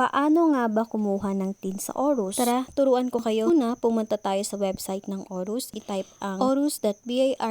Paano nga ba kumuha ng TIN sa Orus? Tara, turuan ko kayo. Una, pumunta tayo sa website ng Orus. I-type ang orus.bir.gov.ph.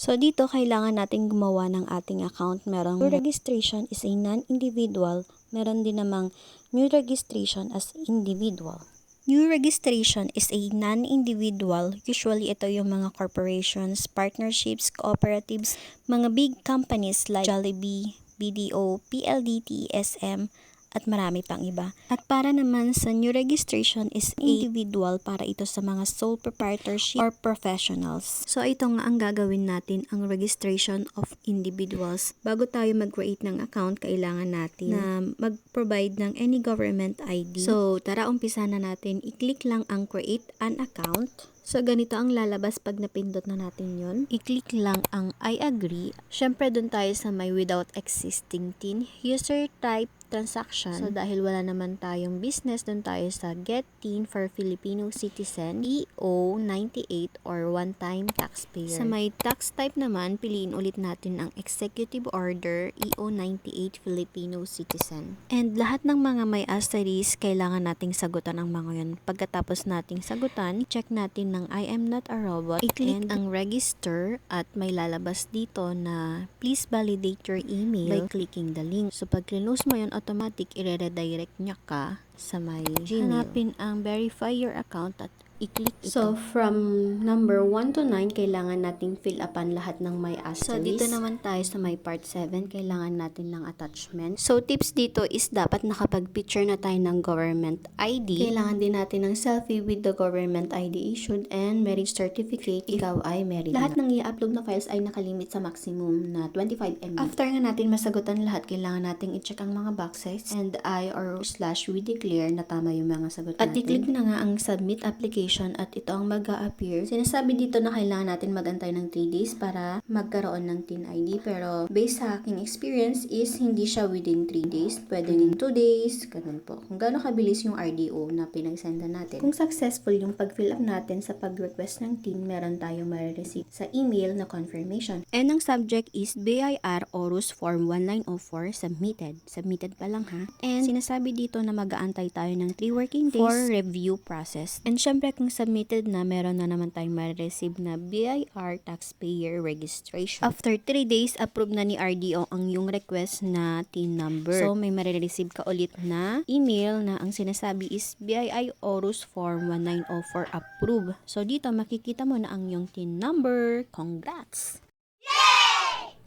So dito, kailangan natin gumawa ng ating account. Merong new registration is a non-individual. Meron din namang new registration as individual. New registration is a non-individual. Usually, ito yung mga corporations, partnerships, cooperatives, mga big companies like Jollibee, BDO, PLDT, SM, at marami pang iba. At para naman sa new registration is individual para ito sa mga sole proprietorship or professionals. So ito nga ang gagawin natin, ang registration of individuals. Bago tayo mag-create ng account, kailangan natin na mag-provide ng any government ID. So tara, umpisa na natin. I-click lang ang create an account. So, ganito ang lalabas pag napindot na natin yon. I-click lang ang I agree. Siyempre, dun tayo sa may without existing TIN. User type transaction. So, dahil wala naman tayong business, dun tayo sa get TIN for Filipino citizen, EO98 or one-time taxpayer. Sa may tax type naman, piliin ulit natin ang executive order, EO98 Filipino citizen. And lahat ng mga may asterisk, kailangan nating sagutan ang mga yun. Pagkatapos nating sagutan, check natin ng I am not a robot. I-click ang register at may lalabas dito na please validate your email by clicking the link. So pag clinose mo yun, automatic i-redirect niya ka sa my Gmail. Hanapin ang verify your account at i-click ito. So, from number 1 to 9, kailangan nating fill upan lahat ng may asterisk. So, dito naman tayo sa may part 7, kailangan natin ng attachment. So, tips dito is dapat nakapag-picture na tayo ng government ID. Kailangan din natin ng selfie with the government ID issued and marriage certificate. Ikaw ay married Lahat ng i-upload na files ay nakalimit sa maximum na 25 MB. After nga natin masagutan lahat, kailangan nating i-check ang mga boxes and I or slash we declare na tama yung mga sagot natin. At i-click na nga ang submit application at ito ang mag appear Sinasabi dito na kailangan natin magantay ng 3 days para magkaroon ng TIN ID. Pero based sa aking experience is hindi siya within 3 days. Pwede din 2 days, ganun po. Kung gaano kabilis yung RDO na pinagsenda natin. Kung successful yung pag-fill up natin sa pag-request ng TIN, meron tayong marireceive sa email na confirmation. And ang subject is BIR Orus Form 1904 submitted. Submitted pa lang ha. And sinasabi dito na mag-aantay tayo ng 3 working days for review process. And syempre kung submitted na, meron na naman tayong ma-receive na BIR taxpayer registration. After 3 days, approve na ni RDO ang yung request na TIN number. So, may ma-receive ka ulit na email na ang sinasabi is BII Orus Form 1904 approve. So, dito makikita mo na ang yung TIN number. Congrats!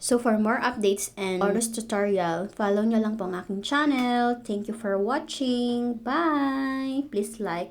So for more updates and Orus tutorial, follow nyo lang po ang aking channel. Thank you for watching. Bye! Please like,